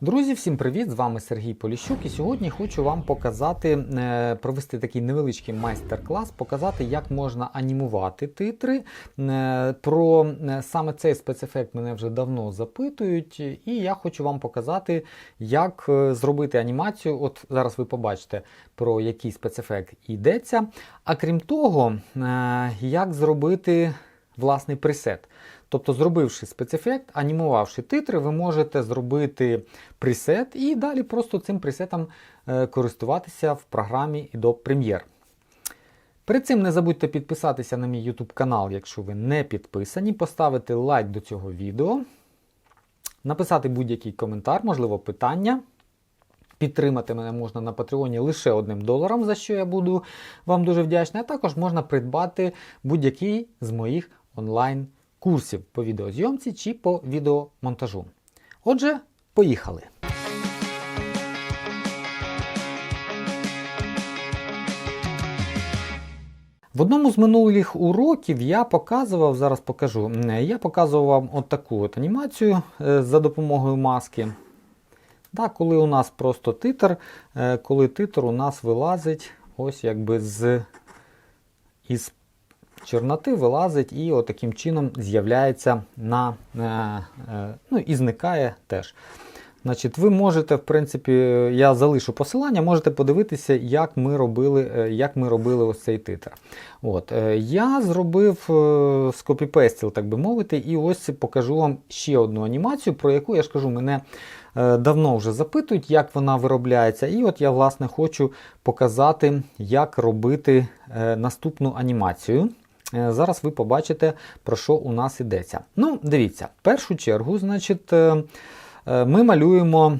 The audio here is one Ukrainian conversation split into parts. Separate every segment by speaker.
Speaker 1: Друзі, всім привіт! З вами Сергій Поліщук. І сьогодні хочу вам показати, е, провести такий невеличкий майстер-клас, показати, як можна анімувати титри. Е, Про е, саме цей спецефект мене вже давно запитують, і я хочу вам показати, як зробити анімацію. От зараз ви побачите, про який спецефект йдеться. А крім того, як зробити власний пресет. Тобто, зробивши спецефект, анімувавши титри, ви можете зробити пресет і далі просто цим пресетом е, користуватися в програмі Adobe Premiere. Перед цим не забудьте підписатися на мій YouTube канал, якщо ви не підписані, поставити лайк до цього відео, написати будь-який коментар, можливо, питання. Підтримати мене можна на Патреоні лише одним доларом, за що я буду вам дуже вдячний. А також можна придбати будь-який з моїх онлайн-курсів по відеозйомці чи по відеомонтажу. Отже, поїхали! В одному з минулих уроків я показував, зараз покажу, я показував вам от таку от анімацію е, за допомогою маски. Да, коли у нас просто титр, е, коли титр у нас вилазить ось якби з із чорноти вилазить і таким чином з'являється на е, е, ну і зникає теж. Значить, Ви можете, в принципі, я залишу посилання, можете подивитися, як ми робили е, як ми робили ось цей титр. От, Я зробив скопіпестил, так би мовити, і ось покажу вам ще одну анімацію, про яку я ж кажу, мене давно вже запитують, як вона виробляється. І от я, власне, хочу показати, як робити наступну анімацію. Е, Зараз ви побачите, про що у нас йдеться. Ну, дивіться, в першу чергу, значить. е, Е, Ми малюємо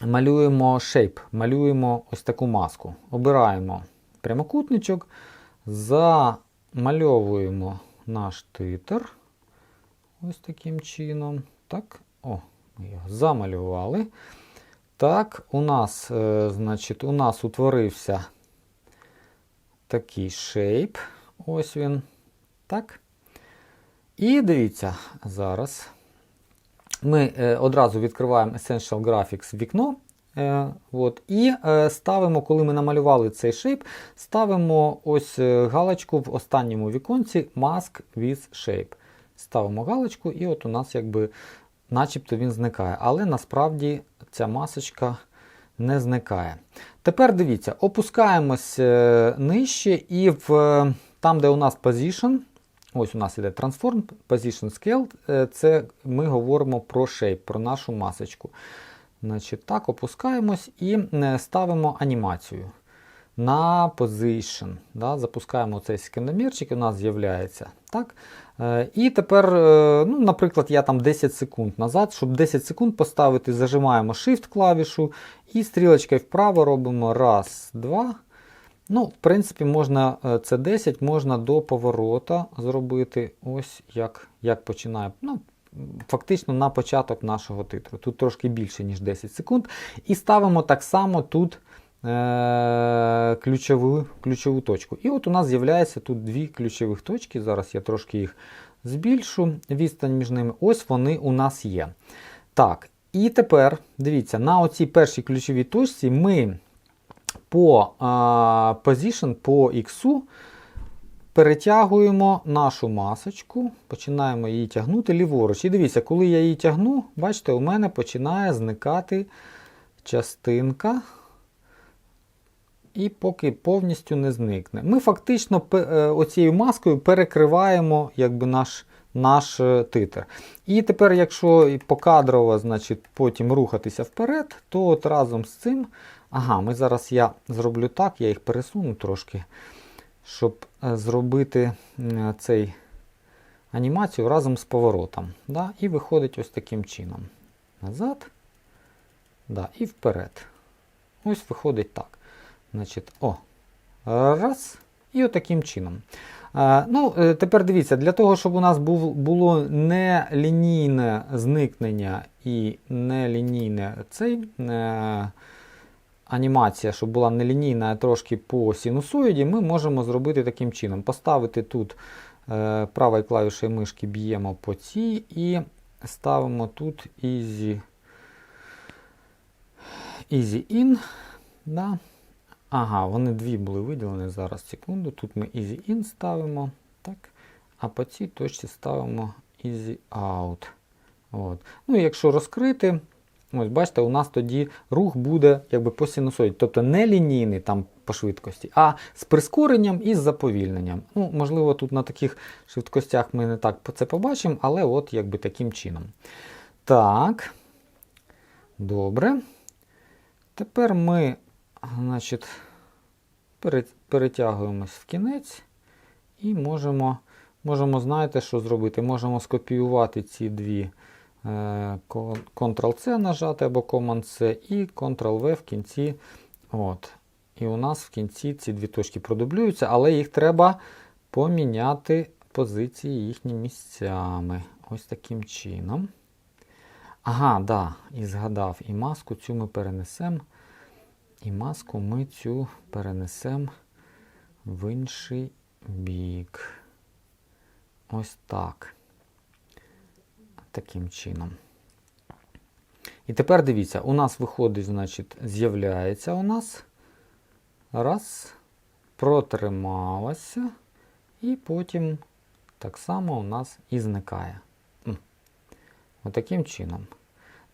Speaker 1: малюємо шейп, малюємо ось таку маску. Обираємо прямокутничок, замальовуємо наш титр. Ось таким чином. Так, о, ми його замалювали. Так, у нас, значить, у нас утворився такий шейп. Ось він. Так. І дивіться, зараз ми е, одразу відкриваємо Essential Graphics вікно. Е, от, І е, ставимо, коли ми намалювали цей шейп, ставимо ось е, галочку в останньому віконці Mask with Shape. Ставимо галочку, і от у нас якби начебто він зникає. Але насправді ця масочка не зникає. Тепер дивіться, опускаємось е, нижче і в, там, де у нас Position. Ось у нас іде Transform Position Scale. Е, Це ми говоримо про shape, про нашу масочку. Значить, Так, опускаємось і е, ставимо анімацію на Position. Да, Запускаємо цей секундомірчик, і у нас з'являється. Так. Е, І тепер, ну, наприклад, я там 10 секунд назад, щоб 10 секунд поставити, зажимаємо Shift клавішу і стрілочкою вправо робимо раз, два. Ну, в принципі, можна е, це 10 можна до поворота зробити. Ось як як починає. Ну, Фактично на початок нашого титру. Тут трошки більше, ніж 10 секунд. І ставимо так само тут е- ключову ключову точку. І от у нас з'являється тут дві ключових точки. Зараз я трошки їх збільшу. Відстань між ними. Ось вони у нас є. Так, і тепер, дивіться, на оцій першій ключовій точці ми по а, по X перетягуємо нашу масочку, починаємо її тягнути ліворуч. І дивіться, коли я її тягну, бачите, у мене починає зникати частинка. І поки повністю не зникне. Ми фактично е, оцією маскою перекриваємо якби, наш наш е, титр. І тепер, якщо покадрово значить, потім рухатися вперед, то от разом з цим. Ага, ми зараз я зроблю так, я їх пересуну трошки, щоб е, зробити цей анімацію разом з поворотом. Да? І виходить ось таким чином. Назад. Да, І вперед. Ось виходить так. Значить, о, раз. І отаким чином. А, ну, Тепер дивіться, для того, щоб у нас було нелінійне зникнення і нелінійне цей. Анімація, щоб була нелінійна, а трошки по синусоїді, ми можемо зробити таким чином. Поставити тут е, правою клавішою мишки б'ємо по цій і ставимо тут Easy Easy In. Да. Ага, вони дві були виділені зараз секунду. Тут ми Easy In ставимо. Так. А по цій точці ставимо Easy Out. От. Ну якщо розкрити, ось бачите, у нас тоді рух буде якби по синусоїді. Тобто не лінійний там по швидкості, а з прискоренням і з заповільненням. Ну, Можливо, тут на таких швидкостях ми не так це побачимо, але от якби таким чином. Так. Добре. Тепер ми значить, перетягуємось в кінець і можемо, можемо знаєте, що зробити? Можемо скопіювати ці дві Ctrl-C нажати або Command-C і Ctrl-V в кінці. От. І у нас в кінці ці дві точки продублюються, але їх треба поміняти позиції їхні місцями. Ось таким чином. Ага, да, і згадав, і маску цю ми перенесемо. І маску ми цю перенесемо в інший бік. Ось так. Таким чином. І тепер дивіться, у нас виходить, значить, з'являється у нас. Раз, протрималася, і потім так само у нас і зникає. Отаким чином.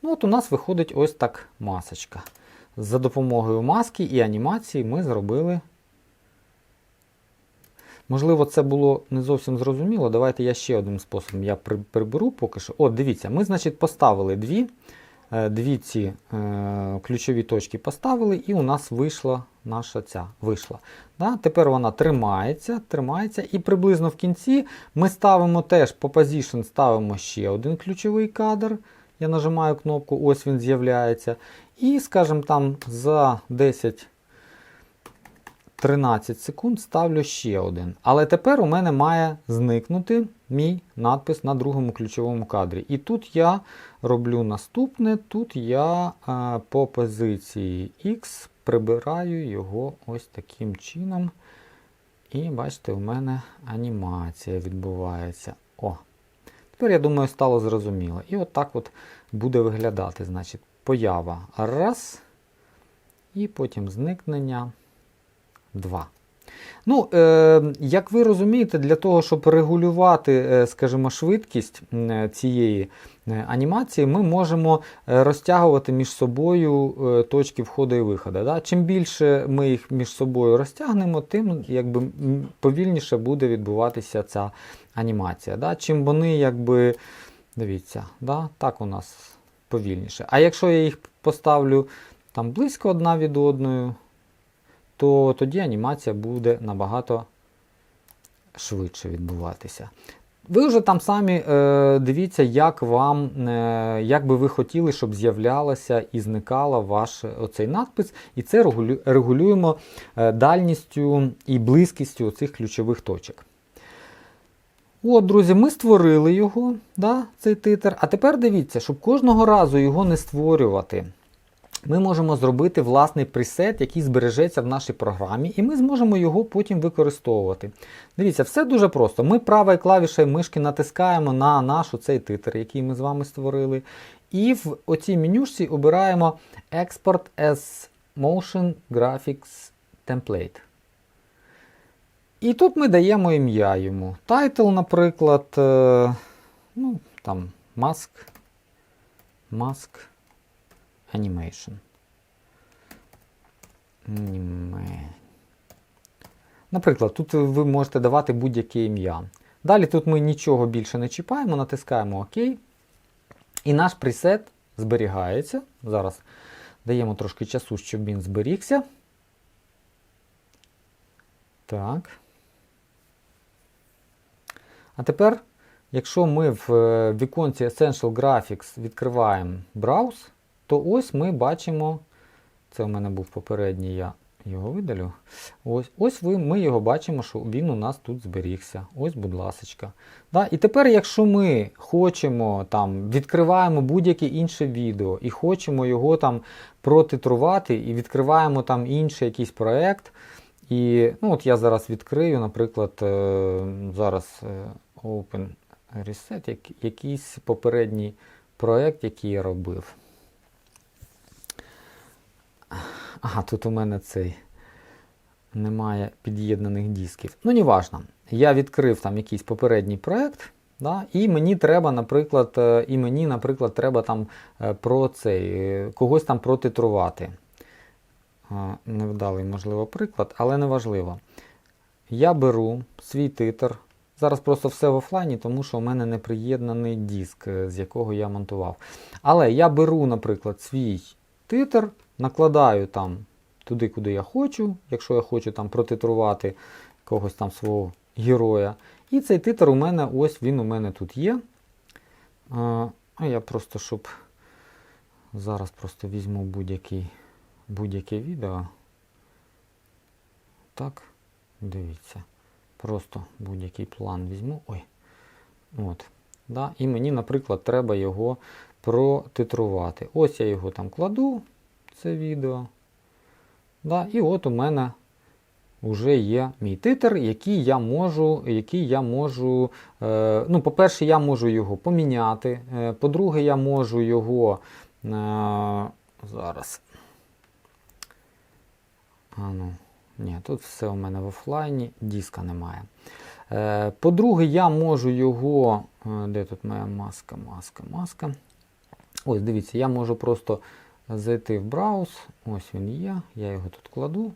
Speaker 1: Ну, от у нас виходить ось так масочка. За допомогою маски і анімації ми зробили. Можливо, це було не зовсім зрозуміло. Давайте я ще одним способом я приберу поки що. О, дивіться, ми, значить, поставили дві е, дві ці е, ключові точки поставили, і у нас вийшла наша ця вийшла. Да? Тепер вона тримається, тримається, і приблизно в кінці ми ставимо теж по position ставимо ще один ключовий кадр. Я нажимаю кнопку, ось він з'являється. І, скажімо, там за 10. 13 секунд ставлю ще один. Але тепер у мене має зникнути мій надпис на другому ключовому кадрі. І тут я роблю наступне. Тут я а, по позиції X прибираю його ось таким чином. І бачите, у мене анімація відбувається. О! Тепер, я думаю, стало зрозуміло. І от так от буде виглядати. Значить, поява раз. І потім зникнення 2. Ну, е, Як ви розумієте, для того, щоб регулювати, е, скажімо, швидкість е, цієї анімації, ми можемо розтягувати між собою точки входу і виходу. Да? Чим більше ми їх між собою розтягнемо, тим якби, повільніше буде відбуватися ця анімація. Да? Чим вони, якби, дивіться, да? так у нас повільніше. А якщо я їх поставлю там близько одна від одної, то тоді анімація буде набагато швидше відбуватися. Ви вже там самі е, дивіться, як вам, е, як би ви хотіли, щоб з'являлася і зникала ваш оцей надпис. І це регулю, регулюємо е, дальністю і близькістю цих ключових точок. От, друзі, ми створили його, да, цей титр. А тепер дивіться, щоб кожного разу його не створювати ми можемо зробити власний пресет, який збережеться в нашій програмі, і ми зможемо його потім використовувати. Дивіться, все дуже просто. Ми правою клавішею мишки натискаємо на наш цей титр, який ми з вами створили. І в оцій менюшці обираємо Export as Motion Graphics Template. І тут ми даємо ім'я йому. Title, наприклад, е, ну, там, Mask. Mask. Animation. Наприклад, тут ви можете давати будь-яке ім'я. Далі тут ми нічого більше не чіпаємо, натискаємо ОК. І наш пресет зберігається. Зараз даємо трошки часу, щоб він зберігся. Так. А тепер, якщо ми в е, віконці Essential Graphics відкриваємо Browse, то ось ми бачимо, це у мене був попередній, я його видалю. Ось ось ви, ми його бачимо, що він у нас тут зберігся. Ось, будь ласка. Да? І тепер, якщо ми хочемо там, відкриваємо будь-яке інше відео і хочемо його там протитрувати, і відкриваємо там інший якийсь проєкт. І ну, от я зараз відкрию, наприклад, е, зараз е, Open Reset, якийсь попередній проєкт, який я робив. Ага, тут у мене цей немає під'єднаних дисків. Ну, неважно. Я відкрив там якийсь попередній проект, да, і мені треба, наприклад, е, і мені, наприклад, треба там е, про цей, е, когось там протитрувати. Невдалий, можливо, приклад, але неважливо. Я беру свій титр. Зараз просто все в офлайні, тому що у мене не приєднаний диск, з якого я монтував. Але я беру, наприклад, свій титр, накладаю там туди, куди я хочу, якщо я хочу там протитрувати когось там свого героя. І цей титр у мене ось він у мене тут є. А я просто, щоб зараз просто візьму будь-яке відео. Так, дивіться. Просто будь-який план візьму. Ой. От. Да? І мені, наприклад, треба його протитрувати. Ось я його там кладу, це відео. Да? І от у мене вже є мій титр, який я можу. який я можу е, ну, По-перше, я можу його поміняти. Е, по-друге, я можу його е, зараз. А ну, ні, тут все у мене в офлайні, диска немає. Е, по-друге, я можу його. е, Де тут моя маска, маска, маска. Ось, дивіться, я можу просто зайти в браус. Ось він є, я його тут кладу.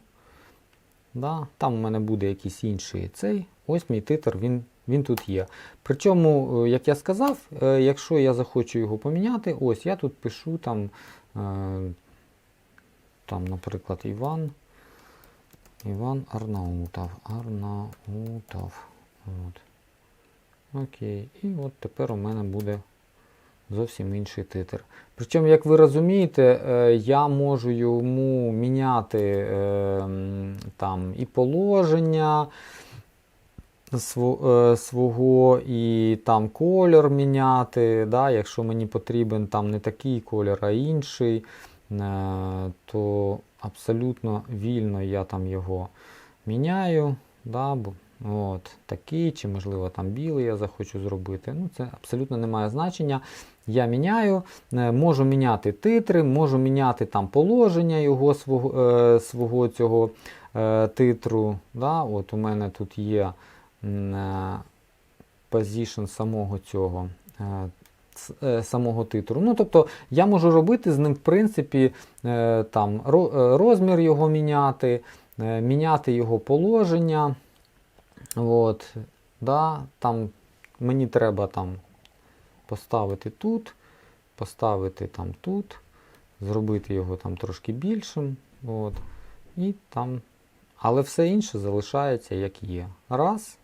Speaker 1: Да, Там у мене буде якийсь інший цей. Ось мій титр, він, він тут є. Причому, е, як я сказав, е, якщо я захочу його поміняти, ось я тут пишу там, е, там наприклад, Іван. Іван Арнаутов. Арнаутов. От. Окей. І от тепер у мене буде зовсім інший титр. Причому, як ви розумієте, е, я можу йому міняти е, там і положення е, свого, і там кольор міняти. Да? Якщо мені потрібен там не такий кольор, а інший, то абсолютно вільно я там його міняю. Да? От, такий, чи, можливо, там білий я захочу зробити. Ну, Це абсолютно не має значення. Я міняю, е, можу міняти титри, можу міняти там положення його свого, е, свого цього е, титру. Да? От У мене тут є е, самого цього. Самого титру. Ну, тобто я можу робити з ним, в принципі, там, розмір його міняти, міняти його положення. От, да, там мені треба там поставити тут, поставити там тут, зробити його там трошки більшим. От, і там. Але все інше залишається як є. Раз.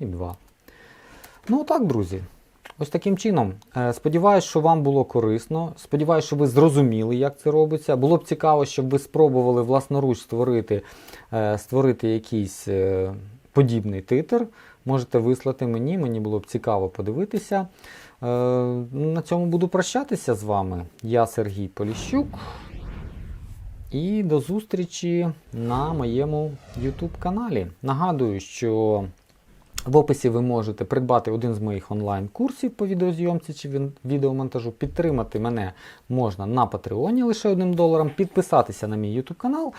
Speaker 1: І два. Ну так, друзі. Ось таким чином. Е, Сподіваюсь, що вам було корисно. Сподіваюсь, що ви зрозуміли, як це робиться. Було б цікаво, щоб ви спробували власноруч створити, е, створити якийсь е, подібний титр. Можете вислати мені, мені було б цікаво подивитися. Е, На цьому буду прощатися з вами. Я Сергій Поліщук. І до зустрічі на моєму YouTube каналі. Нагадую, що в описі ви можете придбати один з моїх онлайн-курсів по відеозйомці чи відеомонтажу. Підтримати мене можна на Патреоні лише одним доларом, підписатися на мій YouTube канал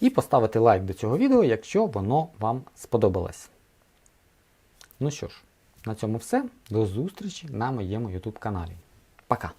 Speaker 1: і поставити лайк до цього відео, якщо воно вам сподобалось. Ну що ж, на цьому все. До зустрічі на моєму YouTube каналі. Пока!